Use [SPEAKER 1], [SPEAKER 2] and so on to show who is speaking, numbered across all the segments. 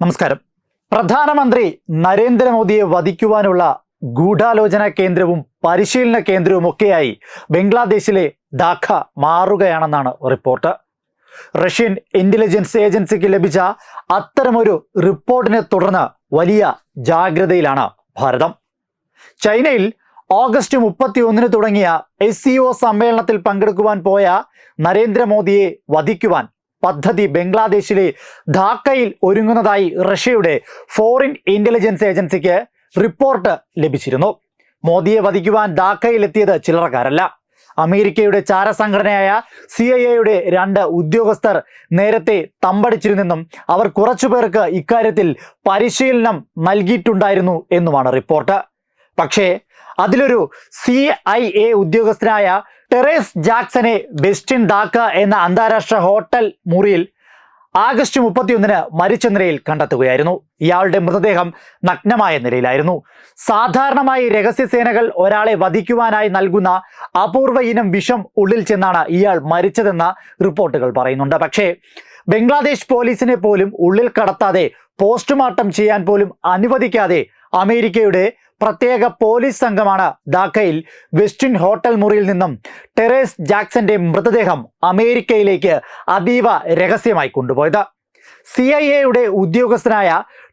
[SPEAKER 1] നമസ്കാരം. പ്രധാനമന്ത്രി നരേന്ദ്രമോദിയെ വധിക്കുവാനുള്ള ഗൂഢാലോചന കേന്ദ്രവും പരിശീലന കേന്ദ്രവും ഒക്കെയായി ബംഗ്ലാദേശിലെ ഡാക്ക മാറുകയാണെന്നാണ് റിപ്പോർട്ട്. റഷ്യൻ ഇന്റലിജൻസ് ഏജൻസിക്ക് ലഭിച്ച അത്തരമൊരു റിപ്പോർട്ടിനെ തുടർന്ന് വലിയ ജാഗ്രതയിലാണ് ഭാരതം. ചൈനയിൽ ഓഗസ്റ്റ് മുപ്പത്തി ഒന്നിന് തുടങ്ങിയ എസ് ഒ സമ്മേളനത്തിൽ പങ്കെടുക്കുവാൻ പോയ നരേന്ദ്രമോദിയെ വധിക്കുവാൻ പദ്ധതി ബംഗ്ലാദേശിലെ ധാക്കയിൽ ഒരുങ്ങുന്നതായി റഷ്യയുടെ ഫോറിൻ ഇന്റലിജൻസ് ഏജൻസിക്ക് റിപ്പോർട്ട് ലഭിച്ചിരുന്നു. മോദിയെ വധിക്കുവാൻ ധാക്കയിൽ എത്തിയത് ചില്ലറക്കാരല്ല. അമേരിക്കയുടെ ചാരസംഘടനയായ സി ഐ എയുടെ രണ്ട് ഉദ്യോഗസ്ഥർ നേരത്തെ തമ്പടിച്ചിരുന്നെന്നും അവർ കുറച്ചുപേർക്ക് ഇക്കാര്യത്തിൽ പരിശീലനം നൽകിയിട്ടുണ്ടായിരുന്നു എന്നുമാണ് റിപ്പോർട്ട്. പക്ഷേ അതിലൊരു സി ഐ എ ഉദ്യോഗസ്ഥനായ ടെറേസ് ജാക്സനെ ബെസ്റ്റിൻ ദാക്ക എന്ന അന്താരാഷ്ട്ര ഹോട്ടൽ മുറിയിൽ ആഗസ്റ്റ് മുപ്പത്തിയൊന്നിന് മരിച്ച നിലയിൽ കണ്ടെത്തുകയായിരുന്നു. ഇയാളുടെ മൃതദേഹം നഗ്നമായ നിലയിലായിരുന്നു. സാധാരണമായി രഹസ്യസേനകൾ ഒരാളെ വധിക്കുവാനായി നൽകുന്ന അപൂർവ ഇനം വിഷം ഉള്ളിൽ ചെന്നാണ് ഇയാൾ മരിച്ചതെന്ന റിപ്പോർട്ടുകൾ പറയുന്നുണ്ട്. പക്ഷേ ബംഗ്ലാദേശ് പോലീസിനെ പോലും ഉള്ളിൽ കടത്താതെ പോസ്റ്റ്മോർട്ടം ചെയ്യാൻ പോലും അനുവദിക്കാതെ അമേരിക്കയുടെ പ്രത്യേക പോലീസ് സംഘമാണ് ധാക്കയിൽ വെസ്റ്റിൻ ഹോട്ടൽ മുറിയിൽ നിന്നും ടെറേസ് ജാക്സന്റെ മൃതദേഹം അമേരിക്കയിലേക്ക് അതീവ രഹസ്യമായി കൊണ്ടുപോയത്. സി ഐ എയുടെ ഉദ്യോഗസ്ഥനായ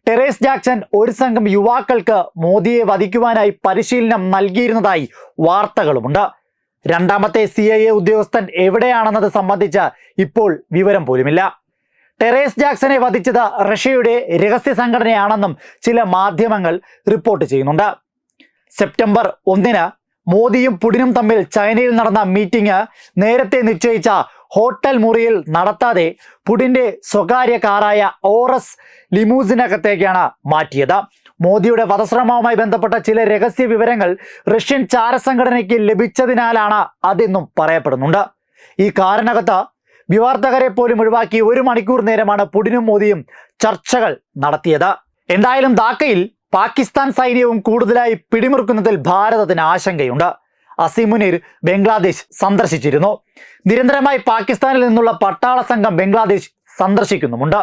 [SPEAKER 1] ടെറേസ് ജാക്സൺ ഒരു സംഘം യുവാക്കൾക്ക് മോദിയെ വധിക്കുവാനായി പരിശീലനം നൽകിയിരുന്നതായി വാർത്തകളുമുണ്ട്. രണ്ടാമത്തെ സി ഐ എ ഉദ്യോഗസ്ഥൻ എവിടെയാണെന്നത് സംബന്ധിച്ച് ഇപ്പോൾ വിവരം പോലുമില്ല. ടെറേസ് ജാക്സനെ വധിച്ചത് റഷ്യയുടെ രഹസ്യ സംഘടനയാണെന്നും ചില മാധ്യമങ്ങൾ റിപ്പോർട്ട് ചെയ്യുന്നുണ്ട്. സെപ്റ്റംബർ ഒന്നിന് മോദിയും പുടിനും തമ്മിൽ ചൈനയിൽ നടന്ന മീറ്റിംഗ് നേരത്തെ നിശ്ചയിച്ച ഹോട്ടൽ മുറിയിൽ നടത്താതെ പുടിന്റെ സ്വകാര്യ കാറായ ഓറസ് ലിമൂസിനകത്തേക്കാണ് മാറ്റിയത്. മോദിയുടെ വധശ്രമവുമായി ബന്ധപ്പെട്ട ചില രഹസ്യ വിവരങ്ങൾ റഷ്യൻ ചാരസംഘടനയ്ക്ക് ലഭിച്ചതിനാലാണ് അതെന്നും പറയപ്പെടുന്നുണ്ട്. ഈ കാറിനകത്ത് വിവാർത്തകരെ പോലും ഒഴിവാക്കി ഒരു മണിക്കൂർ നേരമാണ് പുടിനും മോദിയും ചർച്ചകൾ നടത്തിയത്. എന്തായാലും ധാക്കയിൽ പാകിസ്ഥാൻ സൈന്യവും കൂടുതലായി പിടിമുറുക്കുന്നതിൽ ഭാരതത്തിന് ആശങ്കയുണ്ട്. അസിമുനീർ ബംഗ്ലാദേശ് സന്ദർശിച്ചിരുന്നു. നിരന്തരമായി പാകിസ്ഥാനിൽ നിന്നുള്ള പട്ടാള സംഘം ബംഗ്ലാദേശ് സന്ദർശിക്കുന്നുമുണ്ട്.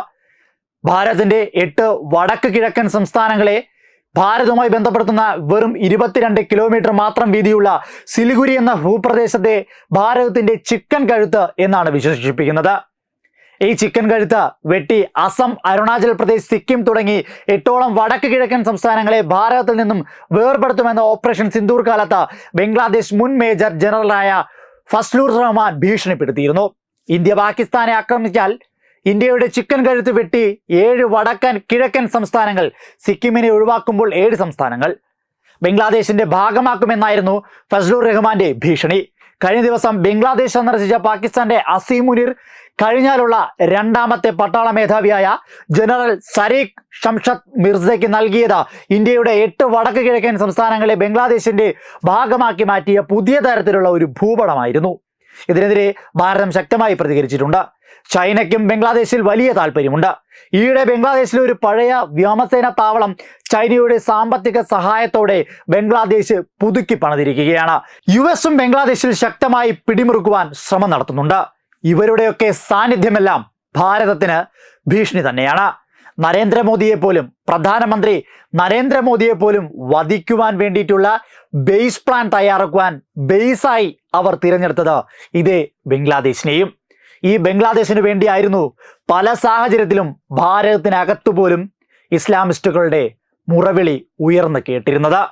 [SPEAKER 1] ഭാരതത്തിന്റെ എട്ട് വടക്ക് കിഴക്കൻ സംസ്ഥാനങ്ങളെ ഭാരതവുമായി ബന്ധപ്പെടുത്തുന്ന വെറും ഇരുപത്തിരണ്ട് കിലോമീറ്റർ മാത്രം വീതിയുള്ള സിലിഗുരി എന്ന ഭൂപ്രദേശത്തെ ഭാരതത്തിന്റെ ചിക്കൻ കഴുത്ത് എന്നാണ് വിശേഷിപ്പിക്കുന്നത്. ഈ ചിക്കൻ കഴുത്ത് വെട്ടി അസം അരുണാചൽ പ്രദേശ് സിക്കിം തുടങ്ങി എട്ടോളം വടക്ക് കിഴക്കൻ സംസ്ഥാനങ്ങളെ ഭാരതത്തിൽ നിന്നും വേർപെടുത്തുമെന്ന ഓപ്പറേഷൻ സിന്ദൂർ കാലത്ത് ബംഗ്ലാദേശ് മുൻ മേജർ ജനറലായ ഫസ്ലൂർ റഹ്മാൻ ഭീഷണിപ്പെടുത്തിയിരുന്നു. ഇന്ത്യ പാകിസ്ഥാനെ ആക്രമിച്ചാൽ ഇന്ത്യയുടെ ചിക്കൻ കഴുത്ത് വെട്ടി ഏഴ് വടക്കൻ കിഴക്കൻ സംസ്ഥാനങ്ങൾ സിക്കിമിനെ ഒഴിവാക്കുമ്പോൾ ഏഴ് സംസ്ഥാനങ്ങൾ. ബംഗ്ലാദേശിന്റെ ഭാഗമാക്കുമെന്നായിരുന്നു ഫസ്ലൂർ റഹ്മാന്റെ ഭീഷണി. കഴിഞ്ഞ ദിവസം ബംഗ്ലാദേശ് സന്ദർശിച്ച പാകിസ്ഥാന്റെ അസീം മുനീർ കഴിഞ്ഞാലുള്ള രണ്ടാമത്തെ പട്ടാള മേധാവിയായ ജനറൽ സരീഖ് ഷംഷദ് മിർസയ്ക്ക് നൽകിയത് ഇന്ത്യയുടെ എട്ട് വടക്ക് കിഴക്കൻ സംസ്ഥാനങ്ങളെ ബംഗ്ലാദേശിന്റെ ഭാഗമാക്കി മാറ്റിയ പുതിയ തരത്തിലുള്ള ഒരു ഭൂപടമായിരുന്നു. ഇതിനെതിരെ ഭാരതം ശക്തമായി പ്രതികരിച്ചിട്ടുണ്ട്. ചൈനയ്ക്കും ബംഗ്ലാദേശിൽ വലിയ താല്പര്യമുണ്ട്. ഈയിടെ ബംഗ്ലാദേശിലെ ഒരു പഴയ വ്യോമസേന താവളം ചൈനയുടെ സാമ്പത്തിക സഹായത്തോടെ ബംഗ്ലാദേശ് പുതുക്കി പണിതിരിക്കുകയാണ്. യു എസും ബംഗ്ലാദേശിൽ ശക്തമായി പിടിമുറുക്കുവാൻ ശ്രമം നടത്തുന്നുണ്ട്. ഇവരുടെയൊക്കെ സാന്നിധ്യമെല്ലാം ഭാരതത്തിന് ഭീഷണി തന്നെയാണ്. നരേന്ദ്രമോദിയെ പോലും പ്രധാനമന്ത്രി നരേന്ദ്രമോദിയെ പോലും വധിക്കുവാൻ വേണ്ടിയിട്ടുള്ള ബേസ് പ്ലാൻ തയ്യാറാക്കുവാൻ ബേസായി അവർ തിരഞ്ഞെടുത്തത് ഇതേ ബംഗ്ലാദേശിനെയും. ഈ ബംഗ്ലാദേശിന് വേണ്ടിയായിരുന്നു പല സാഹചര്യത്തിലും ഭാരതത്തിനകത്തു പോലും ഇസ്ലാമിസ്റ്റുകളുടെ മുറവിളി ഉയർന്നു കേട്ടിരുന്നത്.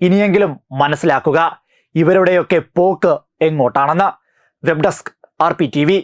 [SPEAKER 1] ഇനിയെങ്കിലും മനസ്സിലാക്കുക ഇവരുടെയൊക്കെ പോക്ക് എങ്ങോട്ടാണെന്ന്. Web desk R P T V.